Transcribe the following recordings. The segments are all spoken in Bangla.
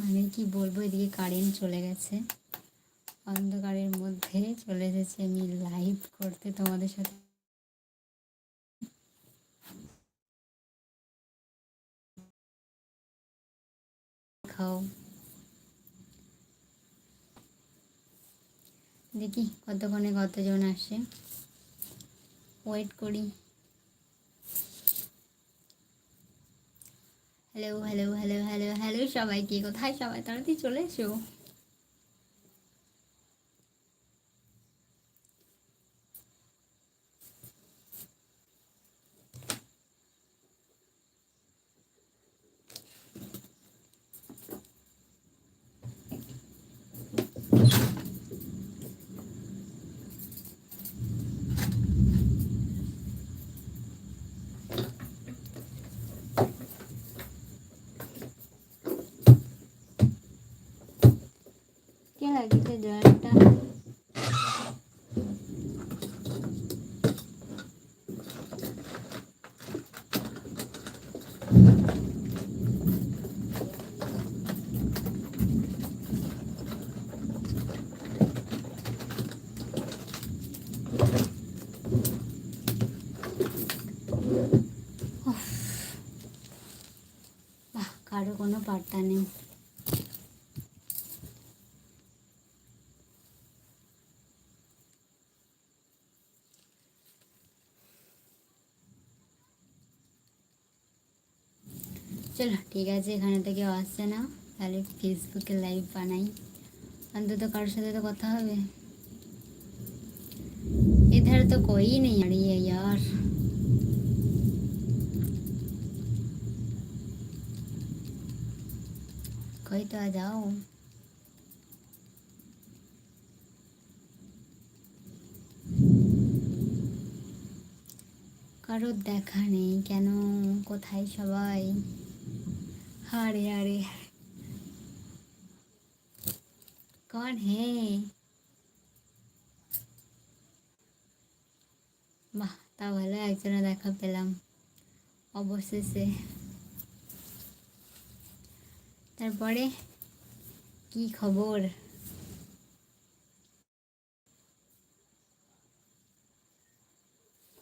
মানে কি বলব, এদিকে কারেন্ট চলে গেছে। অন্ধকারের মধ্যে চলে এসেছে আমি লাইভ করতে তোমাদের সাথে। খাও। দেখি কতক্ষণে কতজন আসে। ওয়েট করি। Hello hello hello hello hello সবাইকে। কোথায় সবাই? তাড়াতাড়ি চলে এসো। লাগিয়েছে জলটা কারও কোনো পাত্তা নেই। চলো ঠিক আছে এখানে তো কেউ আসছে না তাহলে ফেসবুকে লাইভ বানাই অন্তত কারোর সাথে তো কথা হবে इधर तो कोई नहीं आ रही है यार कोई तो आ जाओ কারোর দেখা নেই কেন কোথায় সবাই আরে আরে कौन है বাহ তা ভালো একজনে দেখা পেলাম অবশেষে তারপরে কি খবর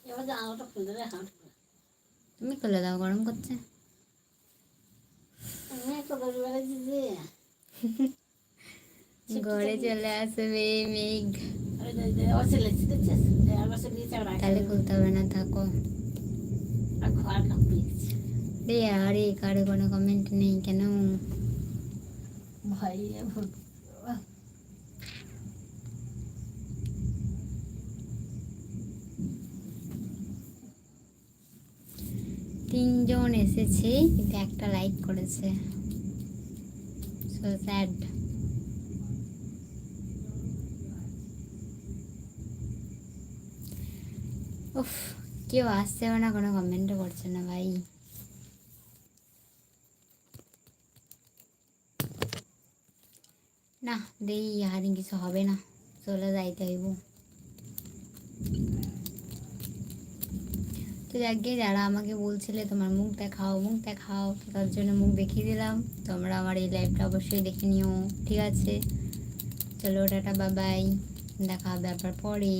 এবার জানালাটা খুলে রে হাঁট তুমি খুলে দাও গরম করছে ঘরে চলে আসবে মেঘ। তাহলে খুলতে হবে না, থাকো। আর কারও কোনো কমেন্ট নেই কেন? তিনজন এসেছে, কিন্তু একটা লাইক করেছে। সো স্যাড উফ কেউ আসছেও না কোনো কমেন্টও করছে না ভাই না দেই ইহাদিন কিছু হবে না চলে যাইতে হইব যাকে যারা আমাকে বলছিলে তোমার মুখ দেখাও মুখ দেখাও তার জন্য মুখ দেখিয়ে দিলাম। তোমরা আমার এই লাইভটা অবশ্যই দেখে নিও, ঠিক আছে? চলো, টাটা বাবাই দেখা হবে আবার পরে।